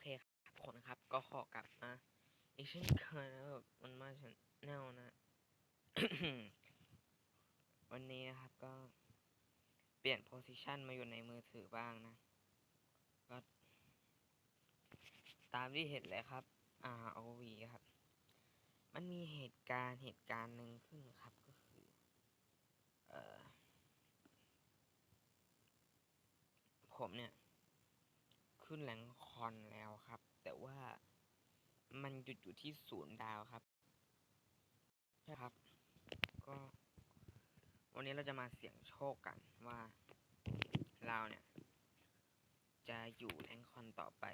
เคครับทุกคนครับ ก็ขอกลับมาอีกเช่นเคยนะแบบมันมาฉันแนวนะ วันนี้นะครับก็เปลี่ยนโพสิชันมาอยู่ในมือถือบ้างนะ ก็ตามที่เห็นเลยครับ ROV ครับ มันมีเหตุการณ์เหตุการณ์หนึ่งขึ้นครับก็คือ เออผมเนี่ย ขึ้นแรง อนแล้วครับ แต่ว่ามันหยุดอยู่ที่ศูนย์ดาวครับใช่ครับ ก็ วันนี้เราจะมาเสี่ยงโชคกันว่า เราเนี่ย จะอยู่แรงคอนต่อไป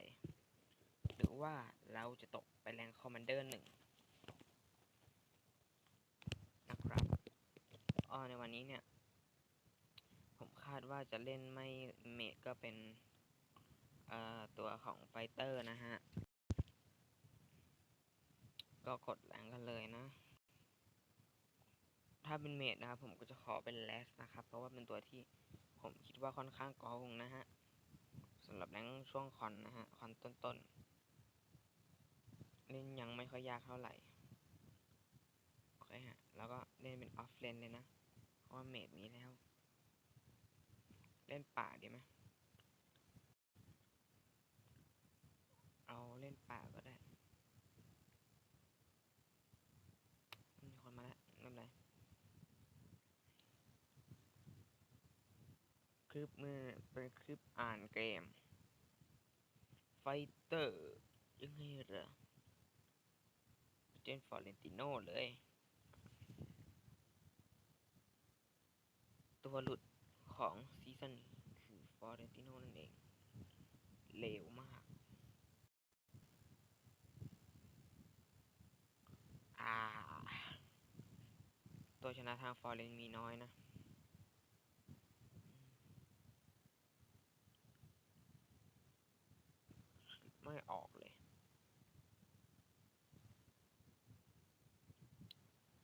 หรือว่าเราจะตกไปแรงคอมมานเดอร์หนึ่งนะครับอ๋อในวันนี้เนี่ย ผมคาดว่าจะเล่นไม่เมดก็เป็น ตัวของไฟเตอร์นะฮะ ก็กดแรงกันเลยนะ ถ้าเป็นเมดนะครับผมก็จะขอเป็นแลสนะครับ เพราะว่าเป็นตัวที่ผมคิดว่าค่อนข้างกองนะฮะสำหรับแรงช่วงคอนนะฮะ คอนต้นๆเล่นยังไม่ค่อยยากเท่าไหร่โอเคฮะ แล้วก็เล่นเป็นออฟเลนเลยนะ เพราะว่าเมดมีแล้ว เล่นป่าดีไหม เล่นป่าก็ได้ มีคนมาแล้วไม่เป็นไรคลิปมือเป็นคลิปอ่านเกม ไฟเตอร์ ยังไงเหรอเจนฟอร์เรนติโน่เลย ตัวหลุดของซีซั่นนี้คือฟอร์เรนติโน่นั่นเองเลวมาก อ่า ตัวชนะทางฟอร์เรนมีน้อยนะ ไม่ออกเลย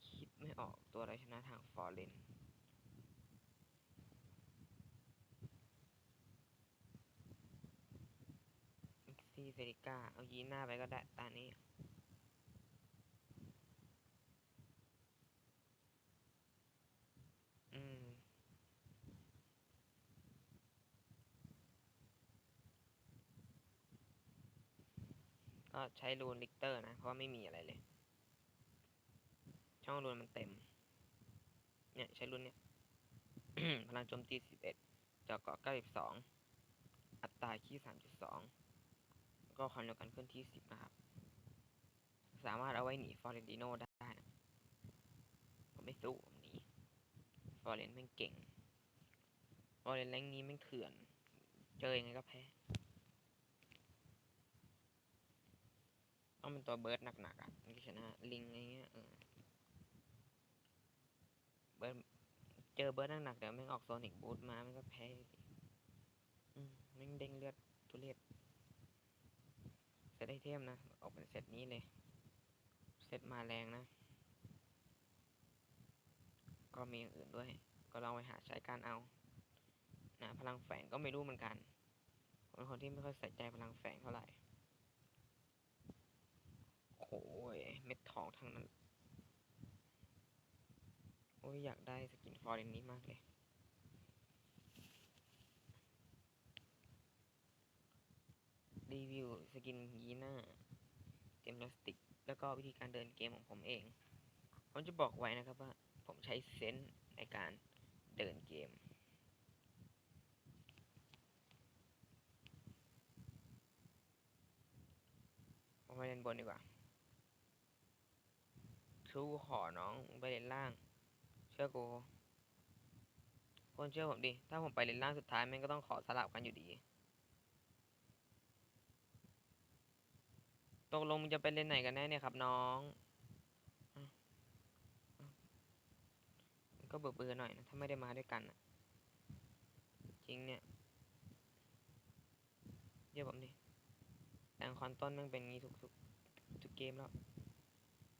คิดไม่ออกตัวอะไรชนะทางฟอร์เรนซีเฟริก้า เอายีหน้าไปก็ได้ตานี้ ก็ใช้รูนลิกเตอร์นะ เพราะว่าไม่มีอะไรเลย ช่องรูนมันเต็ม เนี่ยใช้รุ่นเนี่ยพลังโจมตี11เจาะเกาะ92อัตราขี้3.2ก็ความเร็วการเคลื่อนที่10นะครับ สามารถเอาไว้หนีฟอร์เรนติโนได้นะผมไม่สู้ผมหนีฟอร์เรนแม่งเก่งฟอร์เรนแรงนี้แม่งเถื่อน เจอยังไงก็แพ้ ต้องเป็นตัวเบิร์ดหนักๆอะชนะลิงอะไรเงี้ยเออเบิร์ดเจอเบิร์ดหนักๆเดี๋ยวแม่งออกโซนิกบูทมาม่งก็แพ้อืมแม่งเด้งเลือดทุเรศเซตไอเทมนะ ออกเป็นเซตนี้เลย เซตมาแรงนะ ก็มีอย่างอื่นด้วย ก็ลองไปหาใช้การเอา นะ พลังแฝงก็ไม่รู้เหมือนกันผมเป็นคนที่ไม่ค่อยใส่ใจพลังแฝงเท่าไหร่ ยเม็ดทองทั้งนั้น โอ้ย อยากได้สกินฟอร์เรนนี้มากเลย รีวิวสกินยีน่าเจมลาสติก แล้วก็วิธีการเดินเกมของผมเอง ผมจะบอกไว้นะครับว่า ผมใช้เซนส์ในการเดินเกมผมไปเล่นบนดีกว่า ทูขอน้องไปเล่นล่าง เชื่อกูคนเชื่อผมดิ ถ้าผมไปเล่นล่างสุดท้ายแม่งก็ต้องขอสลับกันอยู่ดีตกลงมึงจะไปเล่นไหนกันแน่เนี่ยครับน้องมันก็เบื่อเบื่อๆหน่อยนะถ้าไม่ได้มาด้วยกันอะจริงเนี่ยเดี๋ยวผมดิแรงคอนต้นมันเป็นงี้ทุกทุกทุกเกมแล้ว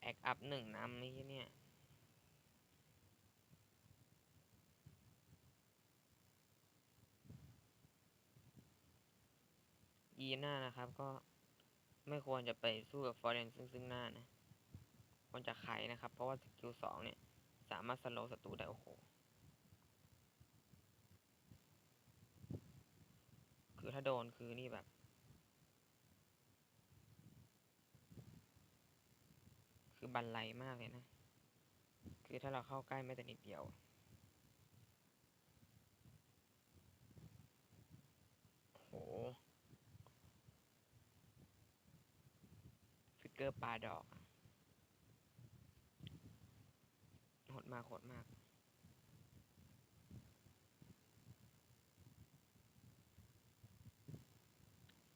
แอคอัพหนึ่งนำนี่เนี่ยยีน่านะครับก็ไม่ควรจะไปสู้กับฟอร์เรนซึ่งซึ่งหน้านะ ควรจะไขนะครับ เพราะว่าสกิลสองเนี่ย สามารถสโลว์ศัตรูได้โอ้โห คือถ้าโดนคือนี่แบบ คือ บันไลมากเลยนะ คือถ้าเราเข้าใกล้ไม่แต่นิดเดียว โหฟิกเกอร์ปลาดอกโหดมากโหดมาก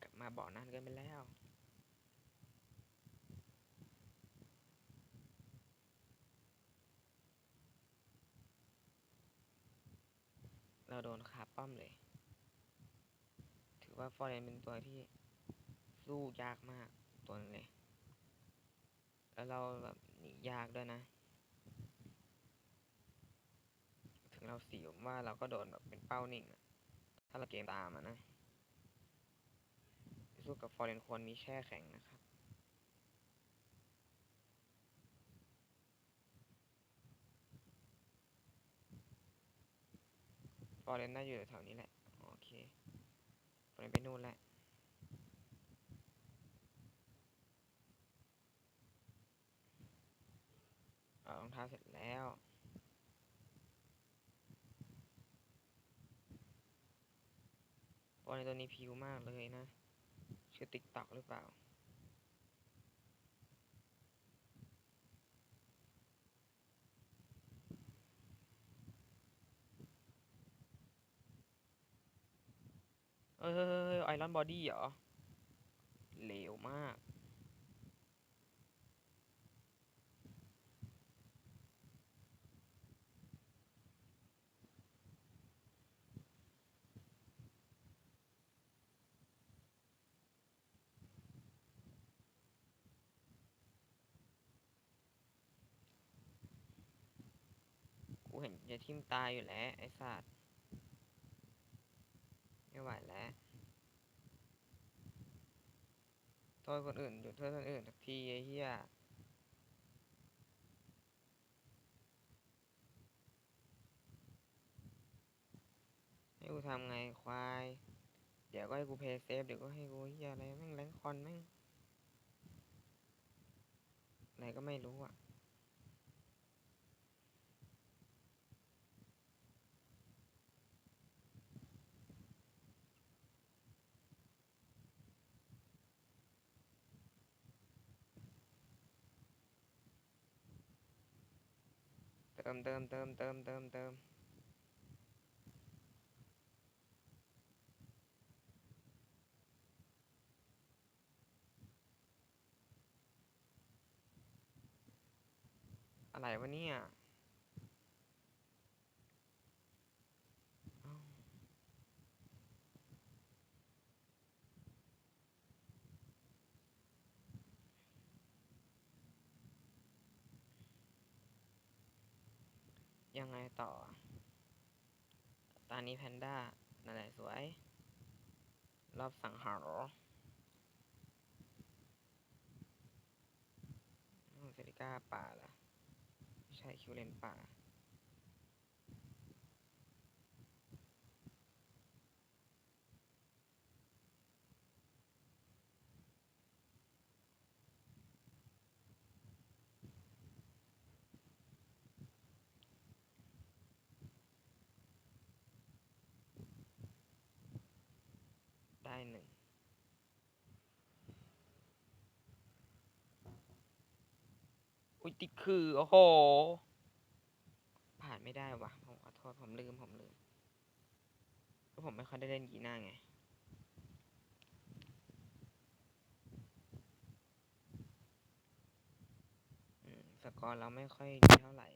กลับมาเบาะนั้นกันไปแล้ว เราโดนคาป้อมเลย ถือว่าฟอร์เรนเป็นตัวที่สู้ยากมากตัวนึงเลย แล้วเราแบบหนียากด้วยนะ ถึงเราเสียว่าเราก็โดนแบบเป็นเป้านิ่งอะถ้าเราเกมตามอะนะสู้กับฟอร์เรนควรมีแช่แข็งนะครับ อเรนน่าอยู่แถวๆนี้แหละ โอเคฟอร์เรนไปนู่นแหล้วเอารองเท้าเสร็จแล้วฟอร์เรนตัวนี้ผิวมากเลยนะ ชื่อติ๊กต็อกหรือเปล่า เอ้ยไอรอนบอดี้เหรอเหลวมาก กูเห็นจะทิ่มตายอยู่แล้ว ไอ้สัตว์ ไม่ไหวแล้วโทษคนอื่นหยุดโทษคนอื่นสักทีไอ้เหี้ยให้กูทำไงควาย เดี๋ยวก็ให้กูเพย์เซฟเดี๋ยวก็ให้กูเหี้ยอะไรแม่งแรงคอนแม่งอะไรก็ไม่รู้อะ เติมเติมเติมเติมเติมเติมอะไรวะเนี่ยเอ้า ยังไงต่อ ตอนนี้แพนด้านั่นแหละสวย รอบสังหารเซริก้าป่าล่ะ ไม่ใช่คิวเลนป่า ยติดคือโอ้โห ผ่านไม่ได้วะผมขอโทษผมลืมผมลืมก็ผมไม่ค่อยได้เล่นกีน่าไงสกอร์เราไม่ค่อยดีเท่าไหร่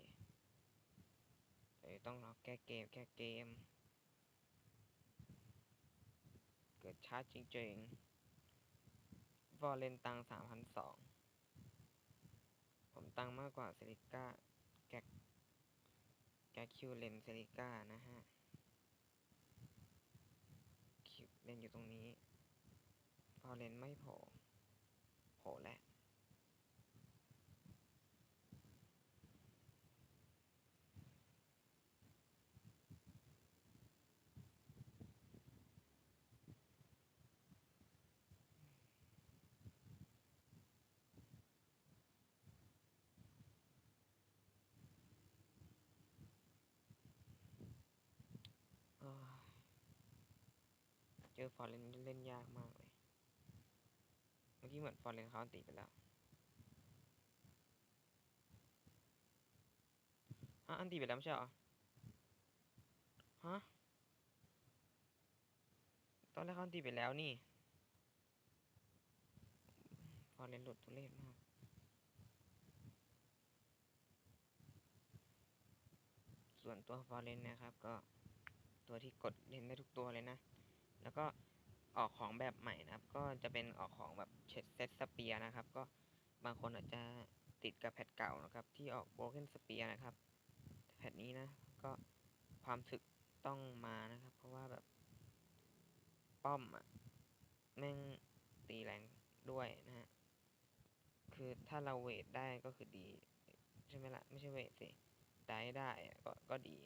เลยต้องรอแก้เกมแก้เกม เกิดชาร์จจริงๆ วอลเลนตังสามพันสอง ผมตังมากกว่าเซริก้าแกกแกกคิวเลนเซริก้านะฮะคิวเลนอยู่ตรงนี้ พอเลนไม่พอผล่แล้ว เจอฟอร์เรนเล่นยากมากเลย เมื่อกี้เหมือนฟอร์เรนเขาติไปแล้วฮะอันติไปแล้วไม่ใช่เหรอฮะตอนแรกเขาติไปแล้วนี่ฟอร์เรนหลุดทุเรศมากส่วนตัวฟอร์เรนนะครับ ก็ตัวที่กดเล่นได้ทุกตัวเลยนะ แล้วก็ออกของแบบใหม่นะครับ ก็จะเป็นออกของแบบเช็ดเซตสเปียร์นะครับ ก็บางคนอาจจะติดกับแพทเก่านะครับ ที่ออกโบเกนสเปียร์นะครับแต่แพทนี้นะก็ความถึกต้องมานะครับ เพราะว่าแบบป้อมอะแม่งตีแรงด้วยนะฮะคือถ้าเราเวทได้ก็คือดี ใช่ไหมละ่ะ ไม่ใช่เวทสิได้ได้อะก็ก็ดี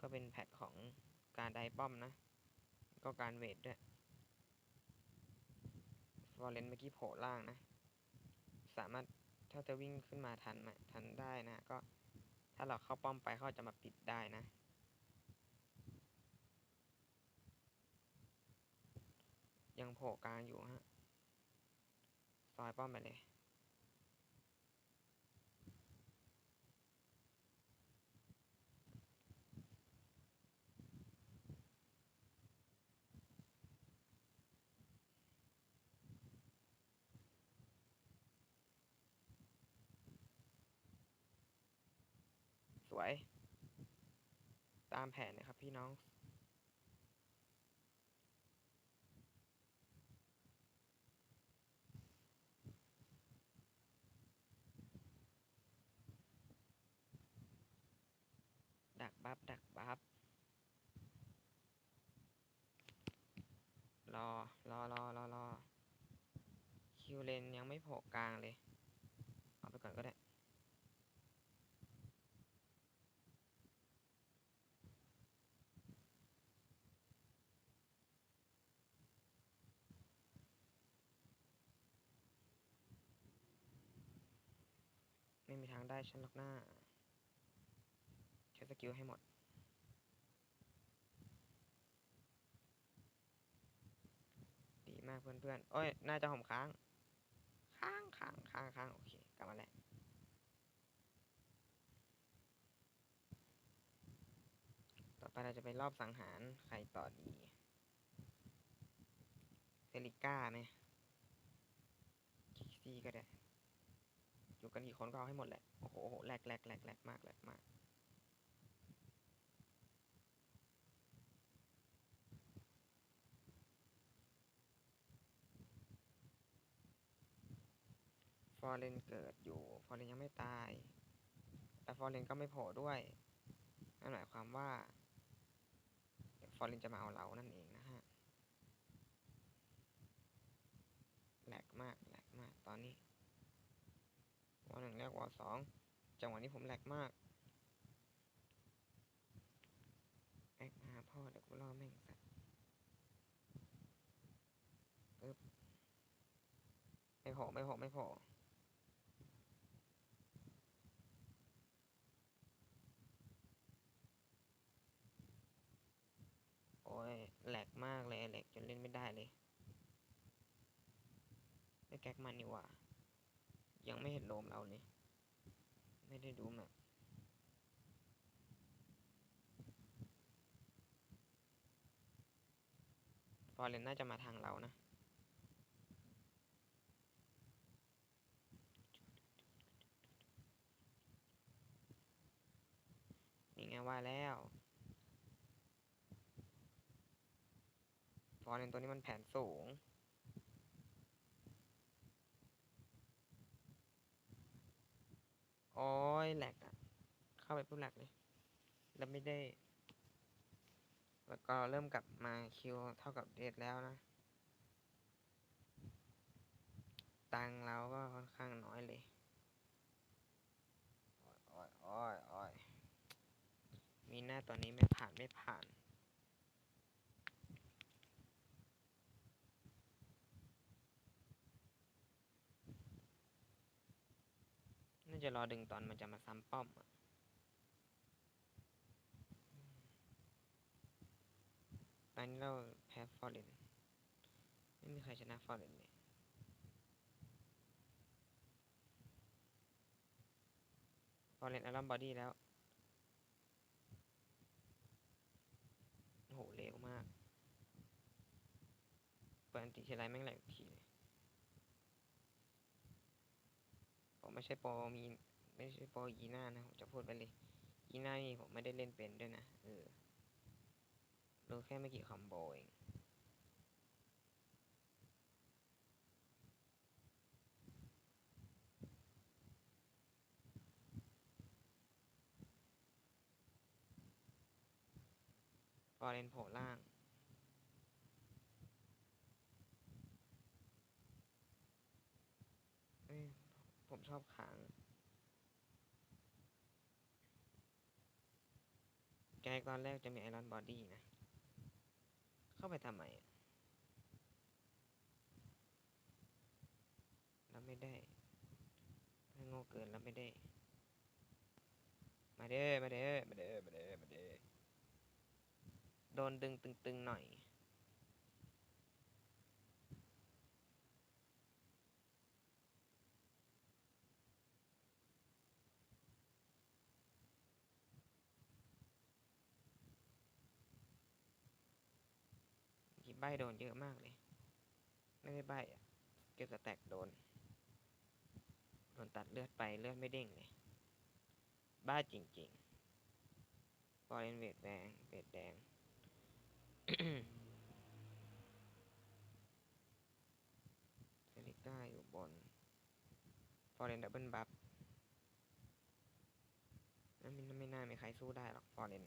ก็เป็นแพทของ การได้ป้อมนะ ก็การเวทด้วยฟอร์เรนเมื่อกี้โผล่ล่างนะ สามารถถ้าจะวิ่งขึ้นมาทันไหมทันได้นะ ก็ถ้าเราเข้าป้อมไปเขาจะมาปิดได้นะ ยังโผล่กลางอยู่ฮะ ซอยป้อมไปเลย ส วย ตามแผนนะครับพี่น้อง ดักบัฟดักบัฟรอ รอรอรอรอคิวเลนยังไม่โผล่กลางเลย เอาไปก่อนก็ได้างได้ฉันหรอกหน้าใช้สกิลให้หมด ดีมากเพื่อนๆโอ้ย น่าจะหอมค้าง ค้างค้างค้างค้างโอเค กลับมาแล้วต่อไปเราจะไปรอบสังหารใครต่อดีเซริก้าไหมคิกซี่ก็ได้ อยู่กันกี่คนก็เอาให้หมดแหละ โอ้โหแหลกแหลกแหลกแหลกมากแหลกมาก ฟอร์เรนเกิดอยู่ ฟอร์เรนยังไม่ตาย แต่ฟอร์เรนก็ไม่โผล่ด้วย นั่นหมายความว่าเดี๋ยวฟอร์เรนจะมาเอาเรานั่นเองนะฮะ แหลกมากแหลกมากตอนนี้ วอหนึ่งแรกวอสองจังหวะนี้ผมแหลกมากแอกมาหาพ่อเดี๋ยวกูล่อแม่งสัตว์ปึ๊บไม่โผล่ไม่โผล่ไม่โผล่โอ้ยแหลกมากเลยแหลกจนเล่นไม่ได้เลยไม่แก๊กมันนี่หว่า ยังไม่เห็นโลมเราเลย ไม่ได้ดูแมพฟอร์เรนน่าจะมาทางเรานะ นี่ไงว่าแล้ว ฟอร์เรนตัวนี้มันแผนสูง อ้ยแหลกอะเข้าไปปุ๊บแหลกเลยแล้วไม่ได้ แล้วก็เริ่มกลับมาคิวเท่ากับเดทแล้วนะ ตังเราก็ค่อนข้างน้อยเลยโอ้ยโอ้ยโอ้ยมีหน้าตัวนี้ไม่ผ่านไม่ผ่าน จะรอดึงตอนมันจะมาซ้ำป้อมอะตอนนี้เราแพ้ฟอร์เรนไม่มีใครชนะฟอร์เรนเลยฟอร์เรนอารอมบอดี้แล้วโหเร็วมากเปิดอันติทีไรแม่งแหลกทีเลย ผมไม่ใช่โปรมีไม่ใช่โปรยีน่านะผมจะพูดไปเลยยีน่านี่ผมไม่ได้เล่นเป็นด้วยนะเออรู้แค่ไม่กี่คอมโบเองฟอร์เรนโผล่ล่าง เอ้ย ผมชอบค้างแกตอนแรกจะมีไอรอนบอดี้นะ เข้าไปทำไมอะรับไม่ได้ถ้าโง่เกินรับไม่ได้ มาเด้อมาเด้อมาเด้อมาเด้อมาเด้อโดนดึงตึงๆหน่อย กี่ ใบโดนเยอะมากเลย ไม่ได้ใบอะเก็บสแต็กโดน โดนตัดเลือดไปเลือดไม่เด้งเลย บ้าจริงๆฟอร์เรนเวทแดงเวทแดงเซริก้าอยู่บนฟอร์เรนดับเบิลบัฟนั่นไม่ไม่น่ามีใครสู้ได้หรอกฟอร์เรน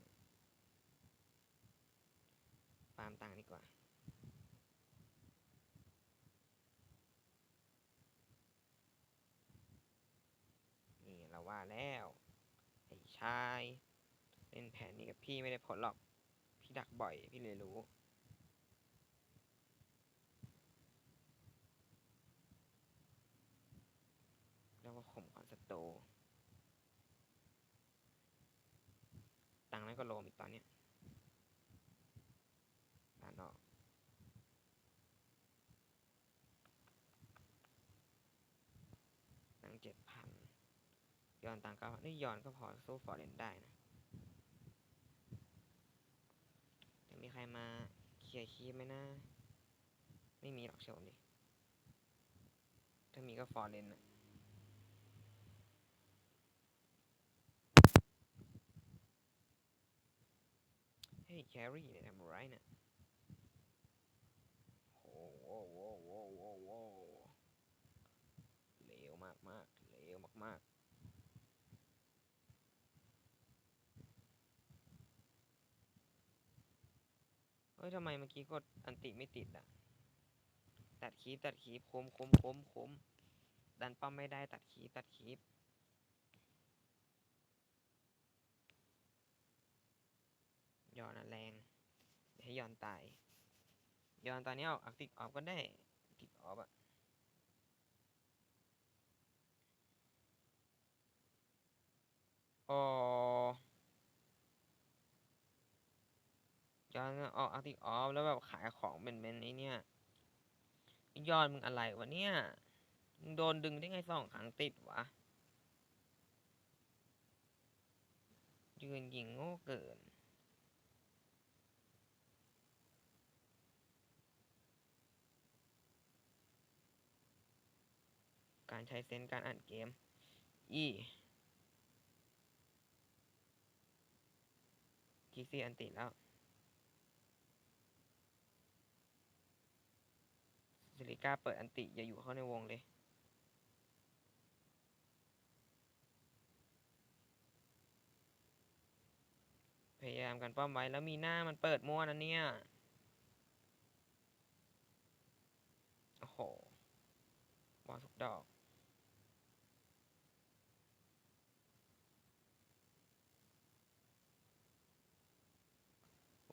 ฟามตังดีกว่า นี่เรา ว่าแล้วไอ้ชายเล่นแผนนี้กับพี่ไม่ได้ผลหรอก พี่ดักบ่อยพี่เลยรู้แล้วก็ข่มก่อนสโตร์ตังนั้นก็โลมอีกตอนเนี้ยตานออกตังเจ็ดพัน ย้อนตังกันนี่ย้อนก็พอสู้ฟอร์เรนได้นะจะมีใครมาเคลียร์คีไหมนะ ไม่มีหรอกเชียวดิถ้ามีก็ฟอร์เรนนะเฮ้ยแครี่เนี่ยทำไรเนี่ยโอ้โหโว้โว้โว้โว้เหลวมากมากมากๆเฮ้ยทำไมเมื่อกี้กดอันติไม่ติดอะตัดคีบตัดคีบคมคมคมคมดันป้อมไม่ได้ตัดคีบตัดคีบย้อนะแรงให้ย้อนตายย้อนตอนนี้เอาอักติกออฟก็ได้ติกออฟอะอ๋อ ยอนออกอักติออฟแล้วแบบขายของเป็นเป็นไอ้เนี่ย ยอดมึงอะไรวะเนี่ยมึงโดนดึงได้ไงสองครั้งติดวะยืนยิงโง่เกินการใช้เซนการอ่านเกม อีกิซี่อันติดแล้ว ซิลิก้าเปิดอันติ อย่าอยู่เข้าในวงเลย พยายามกันป้อมไว้แล้วมีหน้ามันเปิดมั่วนะเนี่ย โอ้โหบอลทุกดอก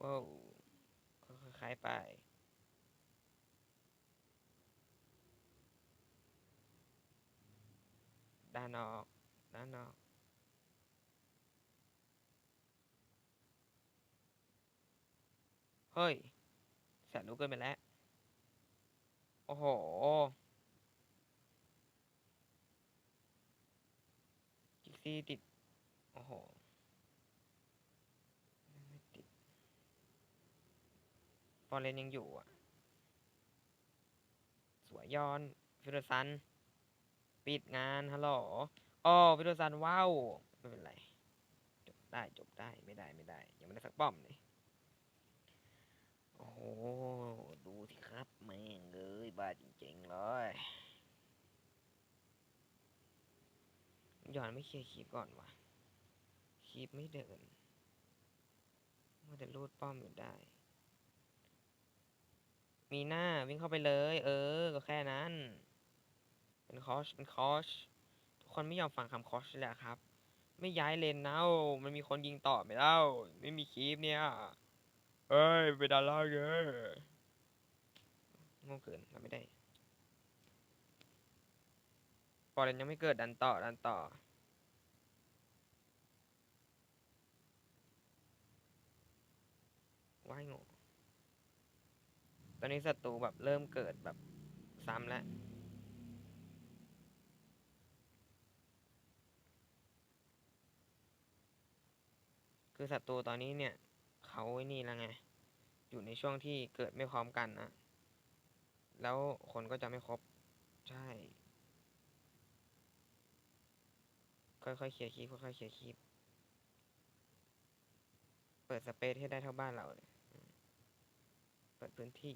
ว้าวค่อยๆไป ด้านนอก ด้านนอก เฮ้ยแสนรู้เกินไปแล้ว โอ้โห กิกซี่ติด โอ้โหติดฟอร์เรนยังอยู่อะ สวยย้อน ฟิโรซัน ปิดงานฮัลโหลอ๋อฟิโรซันว้าวไม่เป็นไร จบได้จบได้ไม่ได้ไม่ได้ ยังไม่ได้สักป้อมเลยโอ้โห ดูสิครับ แม่งเลยบ้าจริงๆเลยย้อนไม่เคลียร์คีบก่อนวะคีบไม่เดินมันจะรูดป้อมอยู่ได้ มีหน้าวิ่งเข้าไปเลย เออ ก็แค่นั้น เป็นคอชเป็นคอชทุกคนไม่ยอมฟังคำคอชเลยอะครับ ไม่ย้ายเลนนะมันมีคนยิงต่อไปแล้วไม่มีคีบเนี่ยเอ้ยไปดาล่างเยอะโง่เกินทำไม่ได้ฟอเรนยังไม่เกิดดันต่อดันต่อว่ายโง่ตอนนี้ศัตรูแบบเริ่มเกิดแบบซ้ำแล้ว คือศัตรูตอนนี้เนี่ย เขาไอ้นี่แล้วไง อยู่ในช่วงที่เกิดไม่พร้อมกันนะแล้วคนก็จะไม่ครบ ใช่ ค่อยๆเคลียร์คีบค่อยๆเคลียร์คีบเปิดสเปซให้ได้เท่าบ้านเราเลยเปิดพื้นที่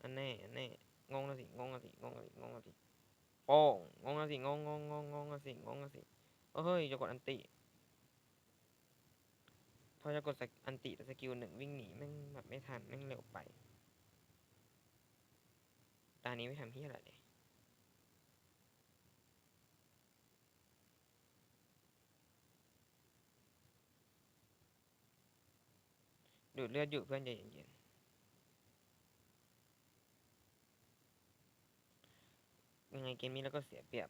อันแน่อันแน่งงนะสิงงนะสิงงนะสิงงนะสิโป้งงงนะสิงงงงงงงนะสิงงนะสิเฮ้ยจะกดอันติ อจะกดสกอันติแต่สกิลหนึ่งวิ่งหนีแม่งแบบไม่ทันแม่งเร็วไป ตานี้ไม่ทำที่อะไรเลยดูดเลือดอยู่เพื่อนใจเย็นๆยังไงเกมนี้เราก็เสียเปรียบ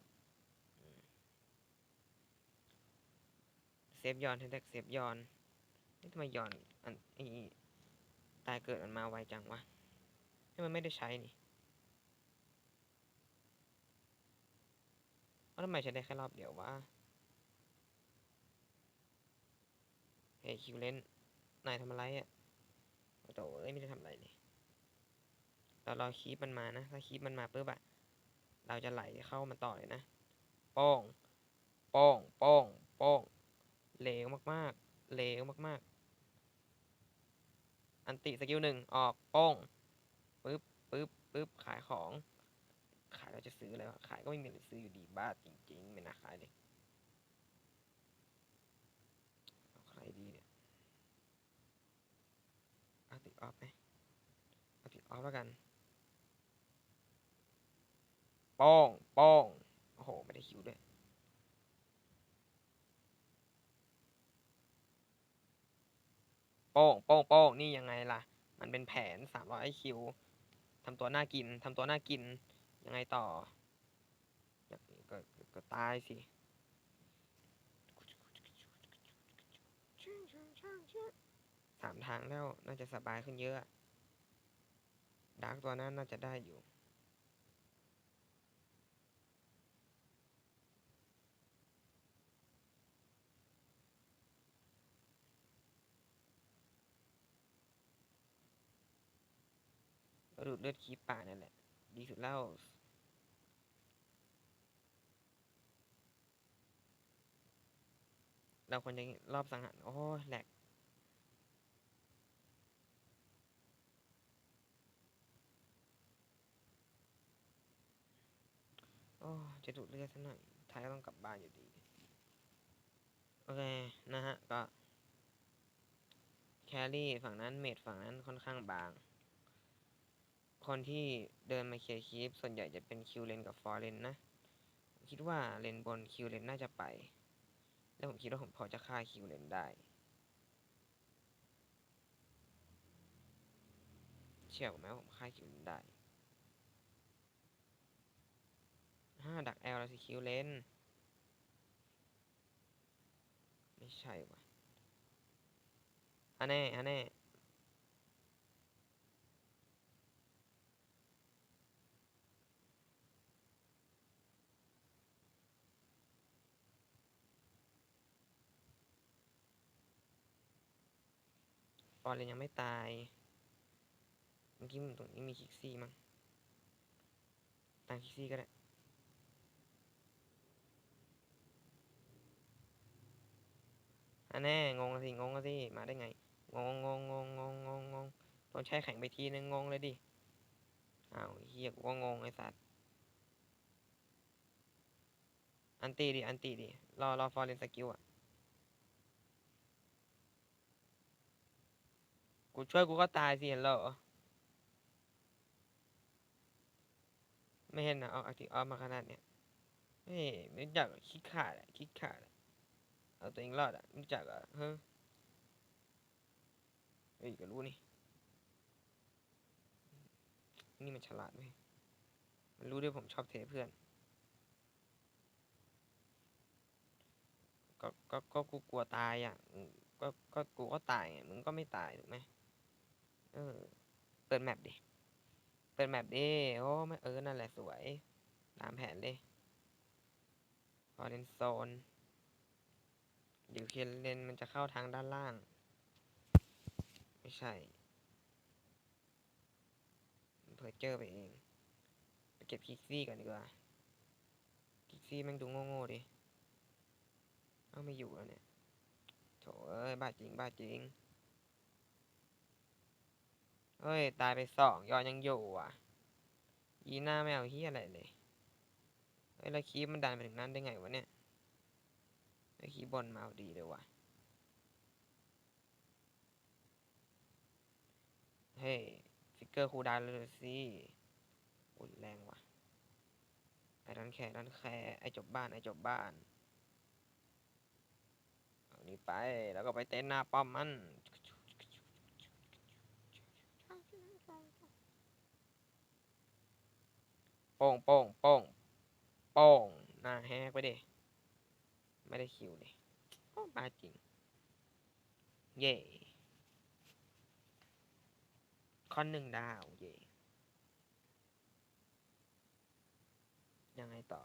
เซฟยอนแท็กเซฟยอน ทำไมยอนอันไอตายเกิดมันมาไวจังวะให้มันไม่ได้ใช้นี่แล้วทำไมใช้ได้แค่รอบเดียววะเฮ้ยคิวเลนนายทำอะไรอะโอ้โหเอ้ยไม่ได้ทำอะไรเลยเรารอคีปมันมานะ ถ้าคีปมันมาปุ๊บอะเราจะไหลเข้ามันต่อเลยนะป้องป้องป้องป้องเหลวมากๆเหลวมากๆ อันติสกิลหนึ่งออกโป้งปึ๊บปึ๊บปึ๊บขายของ ขายเราจะซื้ออะไรวะขายก็ไม่มีอะไรซื้ออยู่ดีบ้าจริงๆไม่น่าขายเลยเอาใครดีเนี่ยเอาติดออฟไหมเอาติดออฟแล้วกันโป้งโป้งโอ้โห ไม่ได้คิวด้วย ป้งโป้งโป้งนี่ยังไงล่ะ มันเป็นแผนสามร้อยคิวทำตัวน่ากินทำตัวน่ากิน ยังไงต่อกก็ก็ตายสิสามทางแล้วน่าจะสบายขึ้นเยอะดาร์กตัวนั้นน่าจะได้อยู่ ก็ดูดเลือดคีปป่านั่นแหละ ดีสุดแล้วเราควรจะรอบสังหารโอ้แหลกโอ้จะดูดเลือดซะหน่อยท้ายก็ต้องกลับบ้านอยู่ดี โอเค นะฮะ ก็ แครี่ฝั่งนั้น เมดฝั่งนั้นค่อนข้างบาง คนที่เดินมาเคลียร์คีปส่วนใหญ่จะเป็นคิวเลนกับฟอร์เรนนะผมคิดว่าเลนบนคิวเลนน่าจะไป แล้วผมคิดว่าผมพอจะฆ่าคิวเลนได้ เชื่อผมไหมว่าผมฆ่าคิวเลนได้ห้าดักแอลแล้วสิคิวเลนไม่ใช่วะอันแน่อันแน่ อร์เรนยังไม่ตาย เมื่อกี้มันตรงนี้มีคิกซี่มั้งตามคิกซี่ก็ได้อันแน่งงละสิงงละสิมาได้ไงงงงงงงงงงงงโดนแช่แข็งไปทีนึงงงเลยดิอ้าวเฮียกูก็งงไอ้สัตว์อันตีดิอันตีดิรอรอฟอร์เรนสกิลอะ กูช่วยกูก็ตายสิเห็นเหรอไม่เห็นนะเอาอักติออฟมาขนาดเนี้ยเฮ้ยไม่รู้จักรคิดขาดอะคิดขาดอะเอาตัวเองรอดอะไม่รู้จักรอะเฮ้ยเฮ้ยก็รู้นี่นี่มันฉลาดไหมมันรู้ด้วยผมชอบเทเพื่อน ก็ก็ก็กูกลัวตายอะก็ก็กูก็ตายไงมึงก็ไม่ตายถูกไหม เออ เปิดแมปดิ เปิดแมปดิ โอ้ไม่เออ นั่นแหละสวย ตามแผนเลยพอเลนโซนเดี๋ยวเคียนเลนมันจะเข้าทางด้านล่าง ไม่ใช่เพอเจอร์ไปเอง ไปเก็บคิกซี่ก่อนดีกว่า คิกซี่แม่งดูโง่ๆดิ เอาไม่อยู่แล้วเนี่ย โถเอ้ย บ้าจริง บ้าจริง เฮ้ย ตายไปสองยอนยังอยู่อะ ยีหน้าไม่เอาเฮียอะไรเลยเฮ้ยแล้วคีบมันดันไปถึงนั้นได้ไงวะเนี่ยไอ้คีบบอลมาเอาดีเลยว่ะ เฮ้ยฟิกเกอร์คูดานเลยสิอุ่นแรงว่ะ ไอ้ดันแคร์ดันแคร์ไอ้จบบ้าน ไอ้จบบ้าน เอานี่ไป แล้วก็ไปเต้นหน้าป้อมมัน โป้งโป้งโป้งโป้งหน้าแฮกไปดิไม่ได้คิวเลยโอ้บ้าจริง เย่คอนหนึ่งดาว เย่ยังไงต่อ